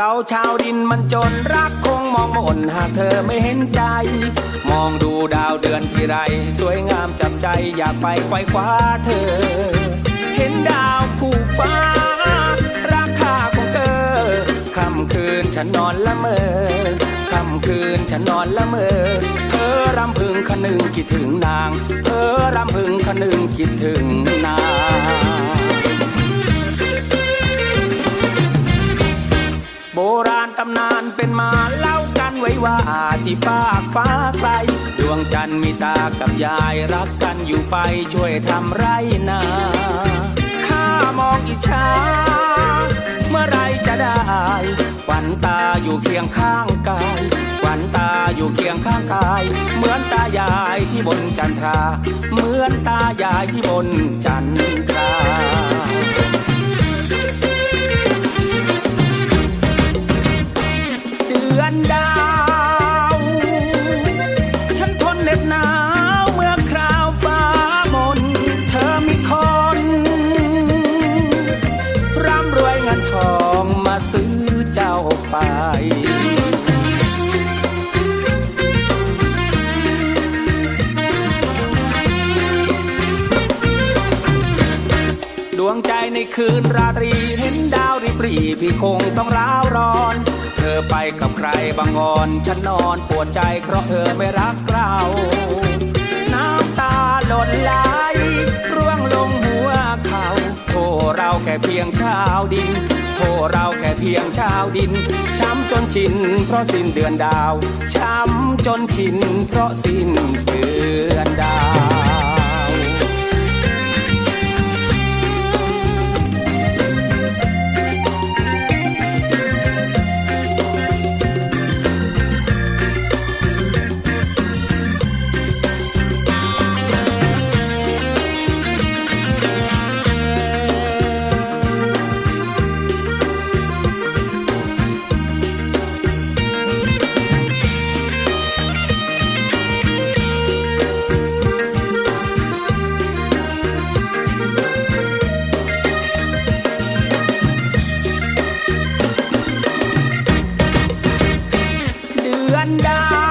เราชาวดินมันจนรักคงมองม่นหากเธอไม่เห็นใจ มองดูดาวเดือนที่ไร สวยงามจับใจอยากไปไขว้คว้าเธอ เห็นดาวคู่ฟ้า ราคาของเธอค่ำคืนฉันนอนละเมอค่ำคืนฉันนอนละเมอเธอรำพึงคนึงคิดถึงนาง เธอรำพึงคนึงคิดถึงนาง ที่ฟากฟ้าไกลดวงจันทร์มีตากับยายรักกันอยู่ไปช่วยทำไรนาข้ามองอิจฉาเมื่อไรจะได้ขวัญตาอยู่เคียงข้างกายขวัญตาอยู่เคียงข้างกาย เหมือนตายายที่บนจันทรา เหมือนตายายที่บนจันทรา วงใจในคืนราตรีเห็นดาวริบหรีพี่คงต้องร้าวร้อน เธอไปกับใครบางอ่อนฉันนอนปวดใจเพราะเธอไม่รักเราน้ำตาหล่นไหลร่วงลงหัวเขาโทเราแค่เพียงชาวดินโทเราแค่เพียงชาวดิน ช้ำจนชินเพราะสิ้นเดือนดาว ช้ำจนชินเพราะสิ้นเดือน เ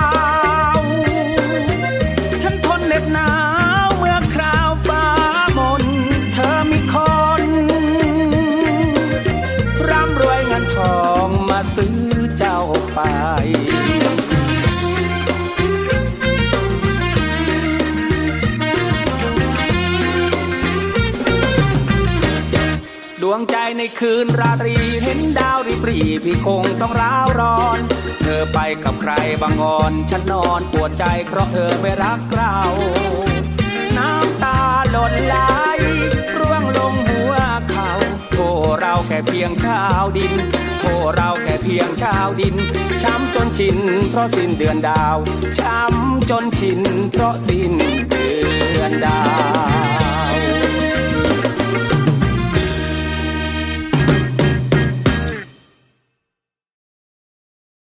วงใจในคืนราตรี เห็นดาวริบหรีพี่คงต้องร้าวร้อน เธอไปกับใครบางอ่อนฉันนอนปวดใจเพราะเธอไม่รักเรา น้ำตาหล่นไหลร่วงลงหัวเขาโทเราแค่เพียงชาวดินโทเราแค่เพียงชาวดิน ช้ำจนชินเพราะสิ้นเดือนดาว ช้ำจนชินเพราะสิ้นเดือนดาว